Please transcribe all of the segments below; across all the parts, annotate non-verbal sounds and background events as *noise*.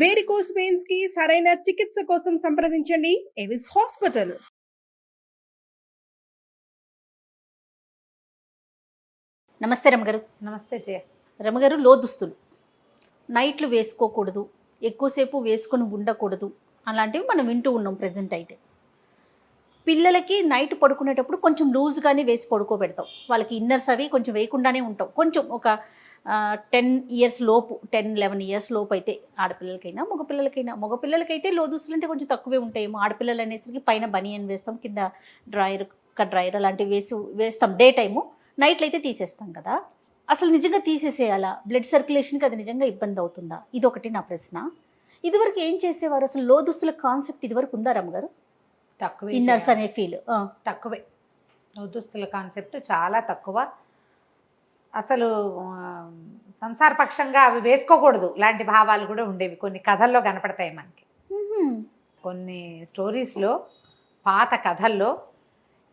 Varicose వెయిన్స్కి సరైన చికిత్స కోసం సంప్రదించండి. ఎవిస్ హాస్పిటల్ నమస్తే రమగారు. నమస్తే జయ. రమగారు లోదుస్తులు. నైట్లు వేసుకోకూడదు ఎక్కువసేపు వేసుకొని ఉండకూడదు అలాంటివి మనం వింటూ ఉన్నాం ప్రజెంట్ అయితే. పిల్లలకి నైట్ పడుకునేటప్పుడు కొంచెం లూజ్గానే వేసి పడుకోబెడతాం. వాళ్ళకి ఇన్నర్స్ అవి కొంచెం వేయకుండానే ఉంటాం. కొంచెం ఒక టెన్ ఇయర్స్ లోపు టెన్ లెవెన్ ఇయర్స్ లోపు అయితే ఆడపిల్లలకైనా మగపిల్లలకైనా మగపిల్లలకైతే లోదుస్తులు అంటే కొంచెం తక్కువే ఉంటాయేమో ఆడపిల్లలు అనేసరికి పైన బనియన్ వేస్తాం కింద డ్రాయర్ ఒక డ్రాయర్ అలాంటివి వేసి వేస్తాం. డే టైము నైట్లు అయితే తీసేస్తాం కదా. అసలు నిజంగా తీసేసేయాలా? బ్లడ్ సర్క్యులేషన్కి అది నిజంగా ఇబ్బంది అవుతుందా? ఇది ఒకటి నా ప్రశ్న. ఇదివరకు ఏం చేసేవారు? అసలు లోదుస్తుల కాన్సెప్ట్ ఇదివరకు ఉందా రమ్మగారు తక్కువే ఇన్నర్స్. అనే ఫీల్ తక్కువే. దుస్తుల కాన్సెప్ట్ చాలా తక్కువ. అసలు సంసారపక్షంగా అవి వేసుకోకూడదు. లాంటి భావాలు కూడా ఉండేవి. కొన్ని కథల్లో కనపడతాయి మనకి. కొన్ని స్టోరీస్లో పాత కథల్లో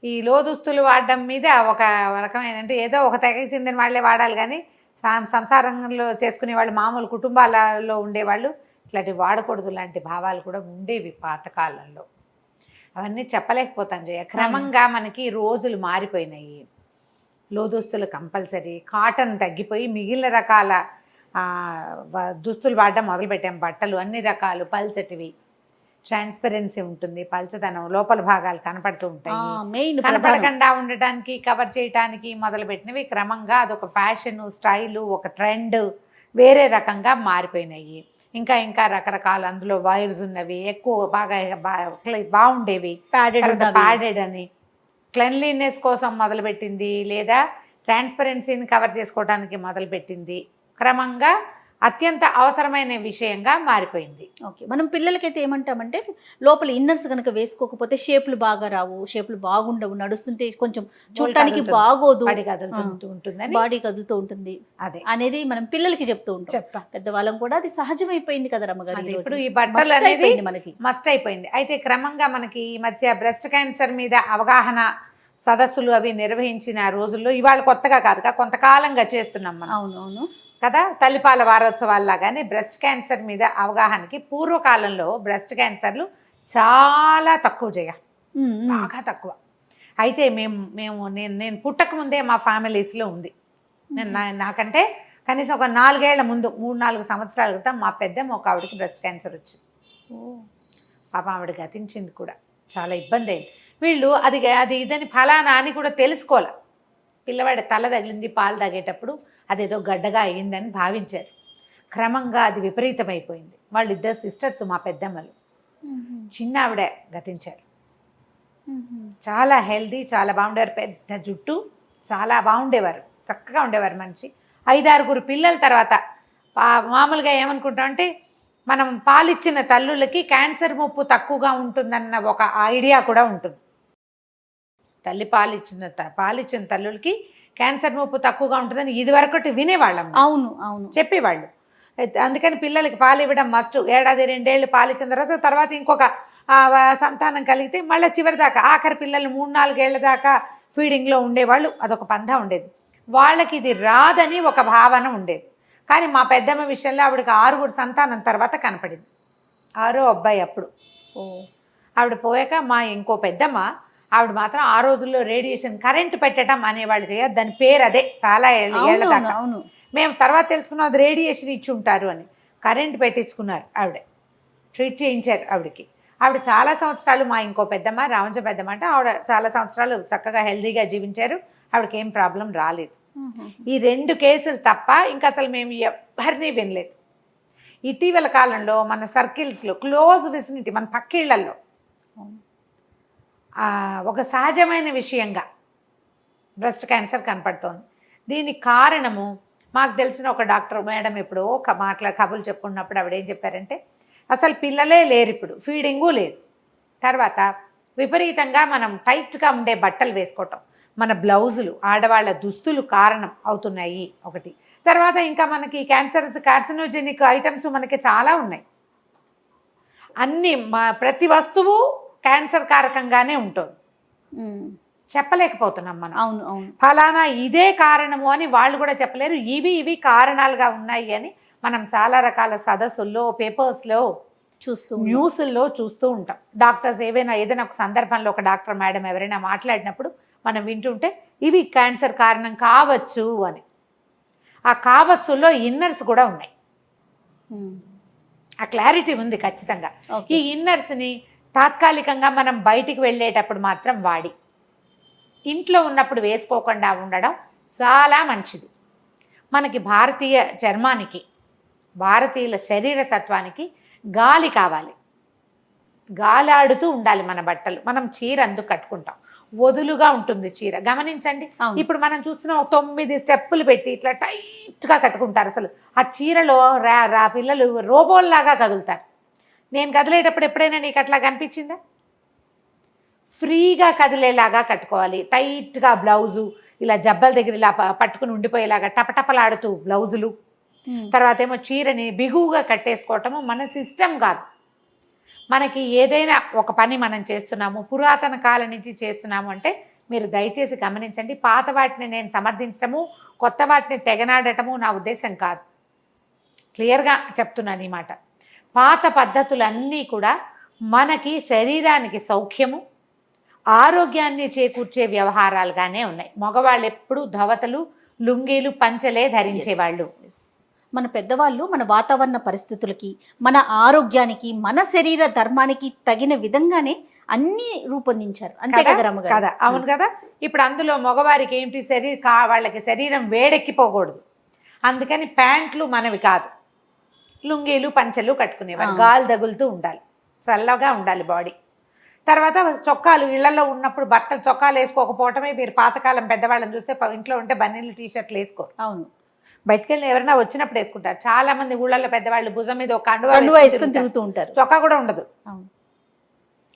ఈ లోదుస్తులు వాడడం మీద ఒక రకమైన అంటే ఏదో ఒక తెగకి చెందిన వాళ్ళే వాడాలి కానీ సంసారంలో చేసుకునే వాళ్ళు మామూలు కుటుంబాలలో ఉండేవాళ్ళు ఇట్లాంటివి వాడకూడదు. లాంటి భావాలు కూడా ఉండేవి పాతకాలంలో అవన్నీ చెప్పలేకపోతాను జయ. క్రమంగా మనకి రోజులు మారిపోయినాయి. లోదుస్తులు కంపల్సరీ. కాటన్ తగ్గిపోయి మిగిలిన రకాల దుస్తులు వాడడం మొదలుపెట్టాం. బట్టలు అన్ని రకాలు పల్చటివి. ట్రాన్స్పరెన్సీ ఉంటుంది. పల్చదనం లోపల భాగాలు కనపడుతూ ఉంటాయి. మెయిన్ కనపడకుండా ఉండటానికి కవర్ చేయటానికి మొదలుపెట్టినవి క్రమంగా అదొక ఫ్యాషన్ స్టైలు ఒక ట్రెండ్ వేరే రకంగా మారిపోయినాయి. ఇంకా ఇంకా రకరకాల అందులో వైర్స్ ఉన్నవి ఎక్కువ బాగా బాగుండేవి. ప్యాడెడ్ అని క్లెన్లీనెస్ కోసం మొదలుపెట్టింది లేదా ట్రాన్స్పరెన్సీని కవర్ చేసుకోవడానికి మొదలుపెట్టింది. క్రమంగా అత్యంత అవసరమైన విషయంగా మారిపోయింది. ఓకే మనం పిల్లలకైతే ఏమంటామంటే లోపల ఇన్నర్స్ కనుక వేసుకోకపోతే షేపులు బాగా రావు షేపులు బాగుండవు నడుస్తుంటే కొంచెం చూడటానికి. బాగోదు. పడి కదులుతూ ఉంటుందని బాడీ కదులుతూ ఉంటుంది. అదే. అనేది మనం పిల్లలకి చెప్తూ ఉంటాం. చెప్తాం. పెద్దవాళ్ళం కూడా అది సహజమైపోయింది కదా రమ్మగారు ఇప్పుడు. ఈ బట్టలు అనేది మనకి. మస్ట్ అయిపోయింది. అయితే క్రమంగా మనకి ఈ మధ్య బ్రెస్ట్ క్యాన్సర్ మీద అవగాహన సదస్సులు అవి నిర్వహించిన రోజుల్లో ఇవాళ కొత్తగా కాదుగా కొంతకాలంగా చేస్తున్నాం మనం. అవును అవును కదా? తల్లిపాల వారోత్సవాల్లాగానే బ్రెస్ట్ క్యాన్సర్ మీద అవగాహనకి పూర్వకాలంలో బ్రెస్ట్ క్యాన్సర్లు చాలా తక్కువ ఉమ్. బాగా తక్కువ. అయితే మేము మేము నేను నేను పుట్టక ముందే మా ఫ్యామిలీస్లో ఉంది. నాకంటే కనీసం ఒక నాలుగేళ్ళ ముందు మూడు నాలుగు సంవత్సరాల క్రితం మా పెద్దమ్మ ఒక ఆవిడకి బ్రెస్ట్ క్యాన్సర్ వచ్చింది. పాప ఆవిడ గతించింది కూడా. చాలా ఇబ్బంది అయింది. వీళ్ళు అది అది ఇదని ఫలానా అని కూడా తెలుసుకోలే పిల్లవాడి తల తగిలింది పాలు తాగేటప్పుడు అదేదో గడ్డగా అయ్యిందని భావించారు. క్రమంగా అది విపరీతమైపోయింది. వాళ్ళు ఇద్దరు సిస్టర్స్ మా పెద్దమ్మలు. చిన్న ఆవిడ గతించారు. చాలా హెల్దీ చాలా బాగుండేవారు. పెద్ద జుట్టు చాలా బాగుండేవారు. చక్కగా ఉండేవారు మనిషి. ఐదారుగురు పిల్లల తర్వాత మామూలుగా ఏమనుకుంటామంటే మనం పాలిచ్చిన తల్లులకి క్యాన్సర్ ముప్పు తక్కువగా ఉంటుందన్న ఒక ఐడియా కూడా ఉంటుంది. తల్లి పాలిచ్చిన పాలిచ్చిన తల్లులకి క్యాన్సర్ ముప్పు తక్కువగా ఉంటుందని ఇదివరకటి వినేవాళ్ళం అవును అవును. చెప్పేవాళ్ళు. అయితే అందుకని పిల్లలకి పాలు ఇవ్వడం మస్ట్. ఏడాది రెండేళ్ళు పాలిచ్చిన తర్వాత తర్వాత ఇంకొక సంతానం కలిగితే మళ్ళీ చివరి దాకా ఆఖరి పిల్లలు మూడు నాలుగేళ్ళ దాకా ఫీడింగ్లో ఉండేవాళ్ళు. అదొక పంధా ఉండేది. వాళ్ళకి ఇది రాదని ఒక భావన ఉండేది. కానీ మా పెద్దమ్మ విషయంలో ఆవిడకి ఆరుగురు సంతానం తర్వాత కనపడింది. ఆరో అబ్బాయి అప్పుడు. ఓ. ఆవిడ పోయాక మా ఇంకో పెద్దమ్మ ఆవిడ మాత్రం ఆ రోజుల్లో రేడియేషన్ కరెంట్ పెట్టడం అనేవాళ్ళు చేయదు దాని పేరు అదే. చాలా ఏళ్ళ దాకా. అవును. మేము తర్వాత తెలుసుకున్నాం అది రేడియేషన్ ఇచ్చి ఉంటారు అని. కరెంట్ పెట్టించుకున్నారు ఆవిడ. ట్రీట్ చేయించారు ఆవిడకి. ఆవిడ చాలా సంవత్సరాలు మా ఇంకో పెద్దమ్మ రామంజ పెద్దమ్మ అంటే ఆవిడ చాలా సంవత్సరాలు చక్కగా హెల్తీగా జీవించారు. ఆవిడకి ఏం ప్రాబ్లం రాలేదు. ఈ రెండు కేసులు తప్ప ఇంకా అసలు మేము ఎవరిని వినలేదు. ఇటీవల కాలంలో మన సర్కిల్స్లో క్లోజ్ విసినిటీ మన. ఆ, ఒక సహజమైన విషయంగా బ్రెస్ట్ క్యాన్సర్ కనపడుతోంది. దీనికి కారణము మాకు తెలిసిన ఒక డాక్టర్ మేడం ఇప్పుడు ఒక మాట్లా కబులు చెప్పుకున్నప్పుడు ఆవిడ ఏం చెప్పారంటే అసలు పిల్లలే లేరు ఇప్పుడు ఫీడింగు లేదు. తర్వాత విపరీతంగా మనం టైట్గా ఉండే బట్టలు వేసుకోవటం మన బ్లౌజులు ఆడవాళ్ళ దుస్తులు కారణం అవుతున్నాయి ఒకటి. తర్వాత ఇంకా మనకి క్యాన్సర్ కార్సినోజెనిక్ ఐటమ్స్ మనకి చాలా ఉన్నాయి. అన్ని మా ప్రతి వస్తువు క్యాన్సర్ కారకంగానే ఉంటుంది. చెప్పలేకపోతున్నాం మనం. అవును అవును. ఫలానా ఇదే కారణము అని వాళ్ళు కూడా చెప్పలేరు. ఇవి ఇవి కారణాలుగా ఉన్నాయి అని మనం చాలా రకాల సదస్సుల్లో పేపర్స్లో చూస్తూ. న్యూస్ల్లో చూస్తూ ఉంటాం. డాక్టర్స్ ఏవైనా ఏదైనా ఒక సందర్భంలో ఒక డాక్టర్ మేడం ఎవరైనా మాట్లాడినప్పుడు మనం వింటుంటే ఇవి క్యాన్సర్ కారణం కావచ్చు అని. ఆ కావచ్చులో ఇన్నర్స్ కూడా ఉన్నాయి. ఆ క్లారిటీ ఉంది ఖచ్చితంగా. ఈ ఇన్నర్స్ని తాత్కాలికంగా మనం బయటికి వెళ్ళేటప్పుడు మాత్రం వాడి. ఇంట్లో ఉన్నప్పుడు వేసుకోకుండా ఉండడం చాలా మంచిది. మనకి భారతీయ చర్మానికి భారతీయుల శరీర తత్వానికి గాలి కావాలి. గాలాడుతూ ఉండాలి మన బట్టలు. మనం చీర అందుకు కట్టుకుంటాం. వదులుగా ఉంటుంది చీర. గమనించండి. ఇప్పుడు మనం చూస్తున్నాం తొమ్మిది స్టెప్పులు పెట్టి ఇట్లా టైట్గా కట్టుకుంటారు అసలు. ఆ చీరలో రా రా పిల్లలు రోబోల్లాగా కదులుతారు. నేను కదిలేటప్పుడు ఎప్పుడైనా నీకు అట్లా కనిపించిందా? ఫ్రీగా కదిలేలాగా కట్టుకోవాలి. టైట్గా బ్లౌజు ఇలా జబ్బల దగ్గర ఇలా పట్టుకుని ఉండిపోయేలాగా టపటపలాడుతూ బ్లౌజులు. తర్వాత ఏమో చీరని బిగువుగా కట్టేసుకోవటము మన సిస్టమ్ కాదు. మనకి ఏదైనా ఒక పని మనం చేస్తున్నాము పురాతన కాలం నుంచి చేస్తున్నాము అంటే మీరు దయచేసి గమనించండి. పాత వాటిని నేను సమర్థించడము కొత్త వాటిని తెగనాడటము నా ఉద్దేశం కాదు. క్లియర్గా చెప్తున్నాను ఈ మాట. పాత పద్ధతులన్నీ కూడా మనకి శరీరానికి సౌఖ్యము ఆరోగ్యాన్ని చేకూర్చే వ్యవహారాలుగానే ఉన్నాయి. మగవాళ్ళు ఎప్పుడూ ధవతలు లుంగీలు పంచలే ధరించేవాళ్ళు. మన పెద్దవాళ్ళు మన వాతావరణ పరిస్థితులకి మన ఆరోగ్యానికి మన శరీర ధర్మానికి తగిన విధంగానే అన్ని రూపొందించారు. అంతే కదా? కదా అవును కదా? ఇప్పుడు అందులో మగవారికి ఏంటి శరీర వాళ్ళకి శరీరం వేడెక్కిపోకూడదు. అందుకని ప్యాంట్లు మనవి కాదు. లుంగీలు పంచెలు కట్టుకునేవారు. గాలి తగులుతూ ఉండాలి. చల్లగా ఉండాలి బాడీ. తర్వాత చొక్కాలు ఇళ్ళలో ఉన్నప్పుడు బట్టలు చొక్కాలు వేసుకోకపోవటమే మీరు పాతకాలం పెద్దవాళ్ళని చూస్తే ఇంట్లో ఉంటే బన్నీలు టీ షర్ట్లు వేసుకోరు. అవును. బయటకు వెళ్ళి ఎవరైనా వచ్చినప్పుడు వేసుకుంటారు. చాలా మంది ఊళ్ళల్లో పెద్దవాళ్ళు భుజం మీద ఒక కండువా వేసుకొని. తిరుగుతూ ఉంటారు చొక్కా కూడా ఉండదు. అవును.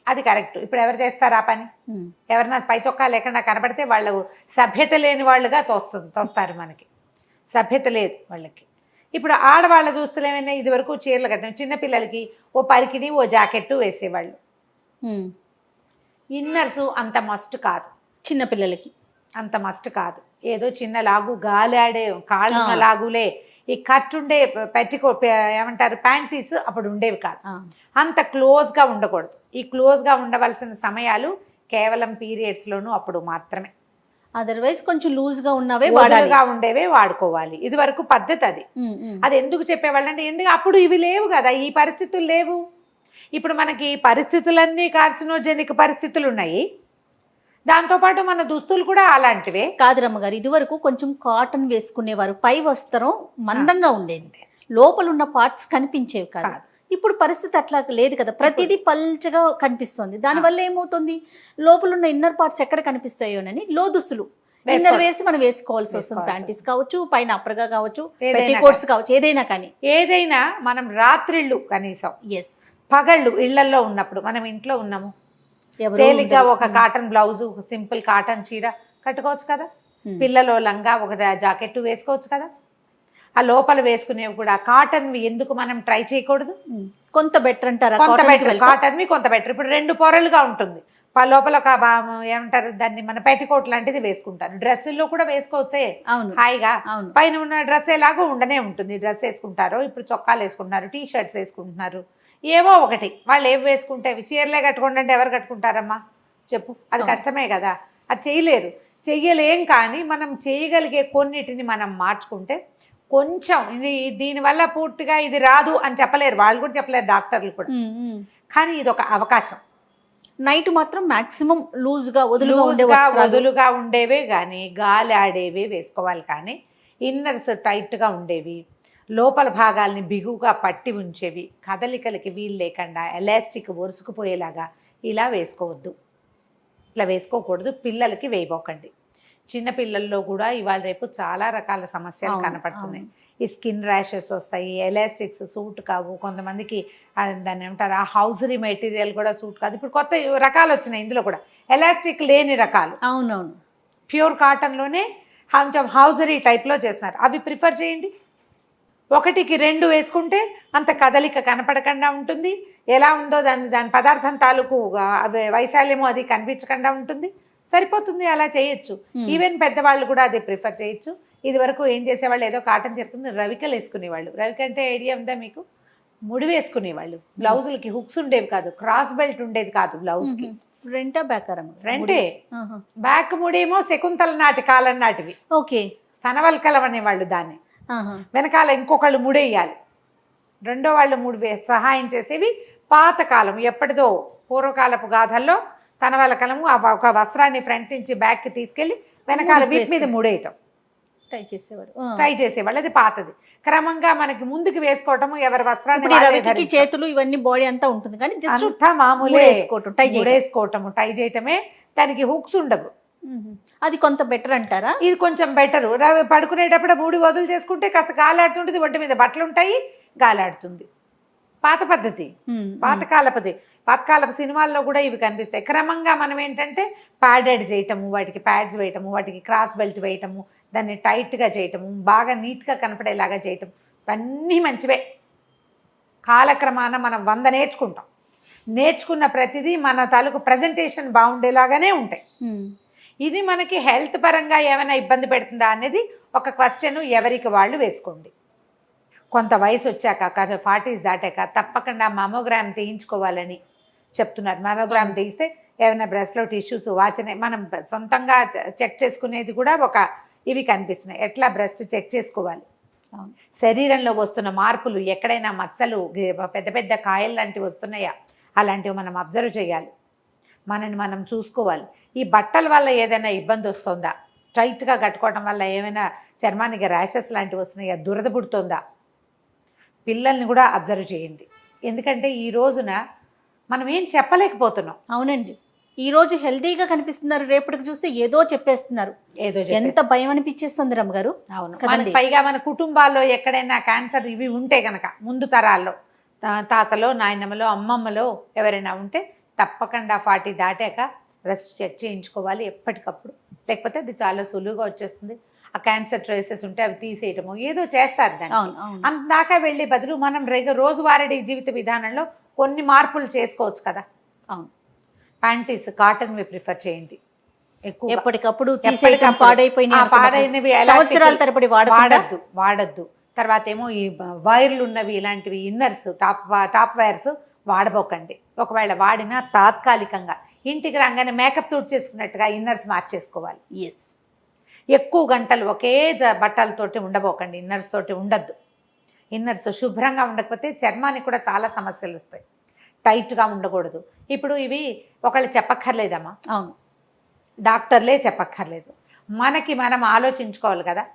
అది కరెక్ట్. ఇప్పుడు ఎవరు చేస్తారు ఆ పని? ఉమ్. ఎవరన్నా పై చొక్కా లేకుండా కనబడితే వాళ్ళు సభ్యత లేని వాళ్ళుగా తోస్తుంది తోస్తారు మనకి. సభ్యత లేదు వాళ్ళకి. ఇప్పుడు ఆడవాళ్ళ దుస్తులు ఏమైనా ఇది వరకు చీరలు కట్టాం చిన్నపిల్లలకి ఓ పరికిని ఓ జాకెట్టు వేసేవాళ్ళు. ఇన్నర్సు అంత మస్ట్ కాదు. చిన్న పిల్లలకి. అంత మస్ట్ కాదు. ఏదో చిన్న లాగు గాలాడే కాళ్ళ. లాగులే ఈ కట్ ఉండే పెట్టికో ఏమంటారు ప్యాంటీస్ అప్పుడు ఉండేవి కాదు. అంత క్లోజ్గా ఉండకూడదు. ఈ క్లోజ్గా ఉండవలసిన సమయాలు కేవలం పీరియడ్స్లోనూ అప్పుడు మాత్రమే. అదర్వైజ్ కొంచెం లూజ్గా ఉన్నవే వాడాలి. వదులుగా ఉండేవే వాడుకోవాలి. ఇది వరకు పద్ధతి అది. అది ఎందుకు చెప్పేవాళ్ళు అంటే ఎందుకు అప్పుడు ఇవి లేవు కదా ఈ పరిస్థితులు లేవు. ఇప్పుడు మనకి పరిస్థితులన్నీ కార్సినోజెనిక్ పరిస్థితులు ఉన్నాయి. దాంతోపాటు మన దుస్తులు కూడా అలాంటివే. కాదు రమ్మగారు ఇదివరకు కొంచెం కాటన్ వేసుకునేవారు. పై వస్త్రం మందంగా ఉండేది. లోపల ఉన్న పార్ట్స్ కనిపించేవి కాదు. ఇప్పుడు పరిస్థితి అట్లా లేదు కదా. ప్రతిదీ పల్చగా కనిపిస్తుంది. దానివల్ల ఏమవుతుంది? లోపల ఉన్న ఇన్నర్ పార్ట్స్ ఎక్కడ కనిపిస్తాయోనని లో దుస్తులు ఇన్నర్. వేసి మనం వేసుకోవాల్సి వస్తుంది. ప్యాంటీస్ కావచ్చు పైన అప్పరగా కావచ్చు పెట్టికోట్స్ కావచ్చు ఏదైనా కానీ. ఏదైనా మనం రాత్రిళ్ళు కనీసం ఎస్ పగళ్ళు ఇళ్ళల్లో ఉన్నప్పుడు మనం ఇంట్లో ఉన్నాము. తేలిగ్గా. ఒక కాటన్ బ్లౌజు సింపుల్ కాటన్ చీర కట్టుకోవచ్చు కదా. పిల్లలో లంగా ఒక జాకెట్ వేసుకోవచ్చు కదా. ఆ లోపల వేసుకునేవి కూడా కాటన్ ఎందుకు మనం ట్రై చేయకూడదు. కొంత బెటర్ అంటారా? కొంత బెటర్? కాటన్వి కొంత బెటర్ ఇప్పుడు రెండు పొరలుగా ఉంటుంది. లోపల ఒక ఏమంటారు దాన్ని మన పెట్టికోట్ లాంటిది వేసుకుంటారు డ్రెస్సుల్లో కూడా వేసుకోవచ్చే. హాయిగా. పైన ఉన్న డ్రెస్ ఎలాగో ఉండనే ఉంటుంది. డ్రెస్ వేసుకుంటారు. ఇప్పుడు చొక్కాలు వేసుకుంటున్నారు టీ షర్ట్స్ వేసుకుంటున్నారు. ఏవో ఒకటి. వాళ్ళు ఏవి వేసుకుంటే చీరలే కట్టుకోండి అంటే ఎవరు కట్టుకుంటారమ్మా? చెప్పు. అది. కష్టమే కదా. అది చేయలేరు. చెయ్యలేం కానీ మనం చేయగలిగే కొన్నిటిని మనం మార్చుకుంటే కొంచెం ఇది దీనివల్ల పూర్తిగా ఇది రాదు అని చెప్పలేరు. వాళ్ళు కూడా చెప్పలేరు డాక్టర్లు కూడా. కానీ ఇది ఒక అవకాశం. నైట్ మాత్రం మాక్సిమం లూజ్గా వదులుగా ఉండే లూజ్గా వస్త్రాలు. వదులుగా ఉండేవే కానీ గాలి ఆడేవి వేసుకోవాలి కానీ ఇన్నర్స్ టైట్గా ఉండేవి లోపల భాగాల్ని బిగువుగా పట్టి ఉంచేవి కదలికలకి వీలు లేకుండా ఎలాస్టిక్ ఒరుసుకుపోయేలాగా ఇలా వేసుకోవద్దు. ఇట్లా వేసుకోకూడదు పిల్లలకి వేయబోకండి. చిన్న పిల్లల్లో కూడా ఇవాళ రేపు చాలా రకాల సమస్యలు కనపడుతున్నాయి. ఈ స్కిన్ ర్యాషెస్ వస్తాయి ఎలాస్టిక్స్ సూట్ కావు కొంతమందికి దాన్ని ఏమంటారు ఆ హౌజరీ మెటీరియల్ కూడా సూట్ కాదు. ఇప్పుడు కొత్త రకాలు వచ్చినాయి ఇందులో కూడా. ఎలాస్టిక్ లేని రకాలు. అవునవును. ప్యూర్ కాటన్లోనే కొంచెం హౌజరీ టైప్లో చేస్తున్నారు. అవి ప్రిఫర్ చేయండి. ఒకటికి రెండు వేసుకుంటే అంత కదలిక కనపడకుండా ఉంటుంది. ఎలా ఉందో దాని దాని పదార్థం తాలూకు వైశాల్యము అది కనిపించకుండా ఉంటుంది. సరిపోతుంది అలా చేయొచ్చు. Hmm. ఈవెన్ పెద్దవాళ్ళు కూడా అది ప్రిఫర్ చేయొచ్చు. ఇది వరకు ఏం చేసేవాళ్ళు ఏదో కాటన్ చెరుకుని రవికలు వేసుకునేవాళ్ళు. రవిక అంటే ఐడియా ఉందా మీకు? ముడి వేసుకునేవాళ్ళు. బ్లౌజులకి హుక్స్ ఉండేవి కాదు క్రాస్ బెల్ట్ ఉండేది కాదు బ్లౌజ్కి. ఫ్రంటా బ్యాకారం ఫ్రంటే బ్యాక్ ముడేమో శకుంతల నాటి కాలం నాటివి. ఓకే. తనవల్కలం అనేవాళ్ళు దాన్ని. వెనకాల ఇంకొకళ్ళు ముడేయాలి. రెండో వాళ్ళు మూడు సహాయం చేసేవి పాతకాలం ఎప్పటిదో పూర్వకాలపు గాథల్లో తనవలకలము ఆ ఒక వస్త్రాన్ని ఫ్రంట్ నుంచి బ్యాక్కి తీసుకెళ్ళి వెనకాల వీటి మీద. ముడేయటం. ట్రై చేసేవారు ట్రై చేసేవాళ్ళు. అది పాతది. క్రమంగా మనకి ముందుకు వేసుకోవటము ఎవరి వస్త్రాన్ని. చేతులు ఇవన్నీ బాడీ అంతా ఉంటుంది కానీ జస్ట్ మామూలే ముడేసుకోవటం, tie చేయటం. ముడేసుకోవటము టై చేయటమే దానికి హుక్స్ ఉండవు. అది కొంత బెటర్ అంటారా? ఇది కొంచెం బెటర్ పడుకునేటప్పుడు మూడు వదులు చేసుకుంటే కాస్త గాలాడుతుంటుంది ఒంటి మీద బట్టలు ఉంటాయి గాలాడుతుంది. పాత పద్ధతి పాతకాలపది పాతకాలపు సినిమాల్లో కూడా ఇవి కనిపిస్తాయి. క్రమంగా మనం ఏంటంటే ప్యాడెడ్ చేయటము వాటికి ప్యాడ్స్ వేయటము వాటికి క్రాస్ బెల్ట్ వేయటము దాన్ని టైట్గా చేయటము బాగా నీట్గా కనపడేలాగా చేయటం. ఇవన్నీ మంచివే. కాలక్రమాన మనం వంద నేర్చుకుంటాం. నేర్చుకున్న ప్రతిదీ మన తాలూకు ప్రజెంటేషన్ బాగుండేలాగానే ఉంటాయి. ఇది మనకి హెల్త్ పరంగా ఏమైనా ఇబ్బంది పెడుతుందా అనేది ఒక క్వశ్చన్ ఎవరికి వాళ్ళు వేసుకోండి. కొంత వయసు వచ్చాక ఫార్టీస్ దాటాక తప్పకుండా మమోగ్రామ్ తీయించుకోవాలని చెప్తున్నారు. మమోగ్రామ్ తీయిస్తే ఏమైనా బ్రెస్ట్లో టిష్యూస్ వాచనే మనం సొంతంగా చెక్ చేసుకునేది కూడా ఒక ఇవి కనిపిస్తున్నాయి. ఎట్లా బ్రెస్ట్ చెక్ చేసుకోవాలి. శరీరంలో వస్తున్న మార్పులు ఎక్కడైనా మచ్చలు పెద్ద పెద్ద కాయలు లాంటివి వస్తున్నాయా? అలాంటివి మనం అబ్జర్వ్ చేయాలి. మనని మనం చూసుకోవాలి. ఈ బట్టల వల్ల ఏదైనా ఇబ్బంది వస్తుందా? టైట్గా కట్టుకోవడం వల్ల ఏమైనా చర్మానికి ర్యాషెస్ లాంటివి వస్తున్నాయా? దురద పుడుతుందా? పిల్లల్ని కూడా అబ్జర్వ్ చేయండి. ఎందుకంటే ఈ రోజున మనం ఏం చెప్పలేకపోతున్నాం. అవునండి. ఈ రోజు హెల్తీగా కనిపిస్తున్నారు. రేపటికి చూస్తే ఏదో చెప్పేస్తున్నారు. ఏదో ఎంత. భయం అనిపించేస్తుంది రమ్మ గారు? అవును. పైగా మన కుటుంబాల్లో ఎక్కడైనా క్యాన్సర్ ఇవి ఉంటే కనుక ముందు తరాల్లో తాతలో నాయనమ్మలో అమ్మమ్మలో ఎవరైనా ఉంటే తప్పకుండా ఫార్టీ దాటాక బ్రెస్ట్ చెక్ చేయించుకోవాలి ఎప్పటికప్పుడు. లేకపోతే అది చాలా సులువుగా వచ్చేస్తుంది. ఆ క్యాన్సర్ ట్రేసెస్ ఉంటే అవి తీసేయటము ఏదో చేస్తారు దాన్ని. అందాక వెళ్ళే బదులు మనం రెగ రోజువారీ జీవిత విధానంలో కొన్ని మార్పులు చేసుకోవచ్చు కదా. అవును. ప్యాంటీస్ కాటన్వి ప్రిఫర్ చేయండి. ఎక్కువ ఎప్పటికప్పుడు సంవత్సరాల తరబడి వాడద్దు వాడద్దు. తర్వాత ఏమో ఈ వైర్లు ఉన్నవి ఇలాంటివి ఇన్నర్స్ టాప్ వా- టాప్ వైర్స్ వాడబోకండి. ఒకవేళ వాడినా తాత్కాలికంగా ఇంటికి రాగానే మేకప్ తోటి చేసుకున్నట్టుగా ఇన్నర్స్ మార్చేసుకోవాలి. ఎస్ ఎక్కువ గంటలు ఒకే జ బట్టలతోటి ఉండబోకండి ఇన్నర్స్ తోటి ఉండద్దు. ఇన్నర్స్ శుభ్రంగా ఉండకపోతే చర్మానికి కూడా చాలా సమస్యలు వస్తాయి. టైట్గా ఉండకూడదు. ఇప్పుడు ఇవి ఒకళ్ళు చెప్పక్కర్లేదమ్మా. అవును. డాక్టర్లే చెప్పక్కర్లేదు. మనకి మనం ఆలోచించుకోవాలి కదా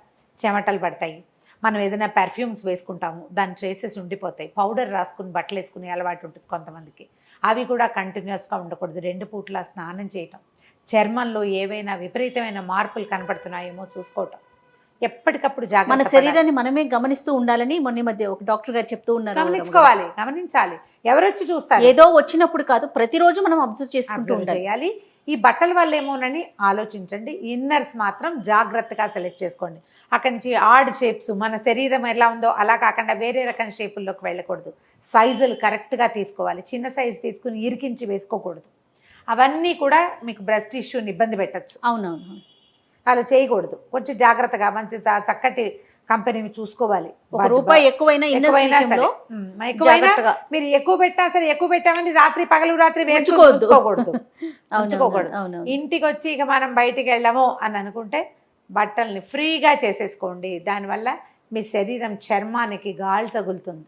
చెమటలు పడతాయి. మనం ఏదైనా పెర్ఫ్యూమ్స్ వేసుకుంటాము దాని ట్రేసెస్ ఉండిపోతాయి. పౌడర్ రాసుకుని బట్టలు వేసుకునే అలవాటు ఉంటుంది కొంతమందికి. అవి కూడా కంటిన్యూస్గా ఉండకూడదు. రెండు పూట్ల స్నానం చేయటం. చర్మంలో ఏవైనా విపరీతమైన మార్పులు కనపడుతున్నాయేమో చూసుకోవటం. ఎప్పటికప్పుడు మన జాగ్రత్త పడాలి. శరీరాన్ని మనమే గమనిస్తూ ఉండాలని మొన్న మధ్య ఒక డాక్టర్ గారు చెప్తూ ఉన్నారు. గమనించుకోవాలి గమనించాలి. ఎవరొచ్చి చూస్తారు? ఏదో వచ్చినప్పుడు కాదు ప్రతిరోజు మనం అబ్జర్వ్ చేసుకుంటూ ఉండాలి. చేయాలి. ఈ బట్టల వల్ల ఏమోనని ఆలోచించండి. ఇన్నర్స్ మాత్రం జాగ్రత్తగా సెలెక్ట్ చేసుకోండి. అక్కడి నుంచి ఆడ్ షేప్స్ మన శరీరం ఎలా ఉందో అలా కాకుండా వేరే రకం షేపుల్లోకి వెళ్ళకూడదు. సైజులు కరెక్ట్గా తీసుకోవాలి. చిన్న సైజు తీసుకుని ఇరికించి వేసుకోకూడదు. అవన్నీ కూడా మీకు బ్రెస్ట్ ఇష్యూని ఇబ్బంది పెట్టచ్చు. అవునవును. అలా చేయకూడదు. కొంచెం జాగ్రత్తగా మంచి చక్కటి కంపెనీని చూసుకోవాలి. రూపాయి ఎక్కువైనా మీరు ఎక్కువ పెట్టినా సరే ఎక్కువ పెట్టామని రాత్రి పగలు రాత్రి. ఉంచుకోకూడదు. *laughs* అవును ఇంటికి వచ్చి ఇక మనం బయటికి వెళ్ళము అని అనుకుంటే బట్టల్ని ఫ్రీగా చేసేసుకోండి. దానివల్ల మీ శరీరం చర్మానికి గాలి తగులుతుంది.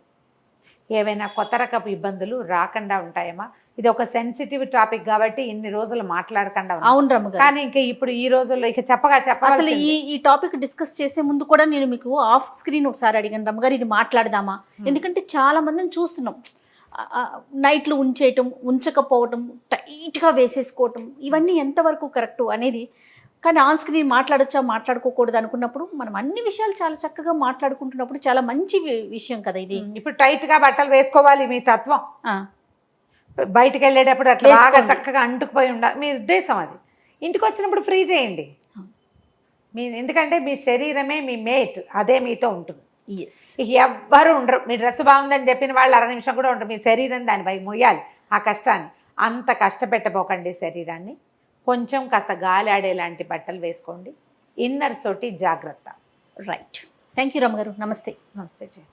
ఏవైనా కొత్త రకపు ఇబ్బందులు రాకుండా ఉంటాయమ్మా? ఇది ఒక సెన్సిటివ్ టాపిక్ కాబట్టి ఇన్ని రోజులు మాట్లాడకుండా. అవును రమ్మ కానీ ఇంకా ఇప్పుడు ఈ రోజుల్లో ఇక చెప్పగా అసలు చెప్పాలి ఈ ఈ టాపిక్ డిస్కస్ చేసే ముందు కూడా నేను మీకు ఆఫ్ స్క్రీన్ ఒకసారి అడిగాను రమ్మ గారు ఇది మాట్లాడదామా? ఎందుకంటే చాలా మందిని చూస్తున్నాం. నైట్లు ఉంచేయటం ఉంచకపోవటం టైట్గా వేసేసుకోవటం ఇవన్నీ ఎంతవరకు కరెక్ట్ అనేది కానీ ఆన్ స్క్రీన్ మాట్లాడొచ్చా మాట్లాడుకోకూడదు అనుకున్నప్పుడు మనం అన్ని విషయాలు చాలా చక్కగా మాట్లాడుకుంటున్నప్పుడు చాలా మంచి విషయం కదా ఇది. ఇప్పుడు టైట్గా బట్టలు వేసుకోవాలి మీ తత్వం. బయటికి వెళ్ళేటప్పుడు అట్లా బాగా. చక్కగా అంటుకుపోయి ఉండాలి మీ ఉద్దేశం అది. ఇంటికి వచ్చినప్పుడు ఫ్రీ చేయండి. మీ ఎందుకంటే మీ శరీరమే మీ మేట్ అదే మీతో ఉంటుంది. ఎవ్వరు ఉండరు. మీ డ్రెస్ బాగుందని చెప్పిన వాళ్ళు అర నిమిషం కూడా ఉండరు. మీ శరీరం దానిపై మొయ్యాలి ఆ కష్టాన్ని. అంత కష్టపెట్టబోకండి శరీరాన్ని. కొంచెం కాస్త గాలి ఆడేలాంటి బట్టలు వేసుకోండి. ఇన్నర్స్ తోటి జాగ్రత్త. రైట్ థ్యాంక్ యూ రమ్మ గారు నమస్తే నమస్తే జయ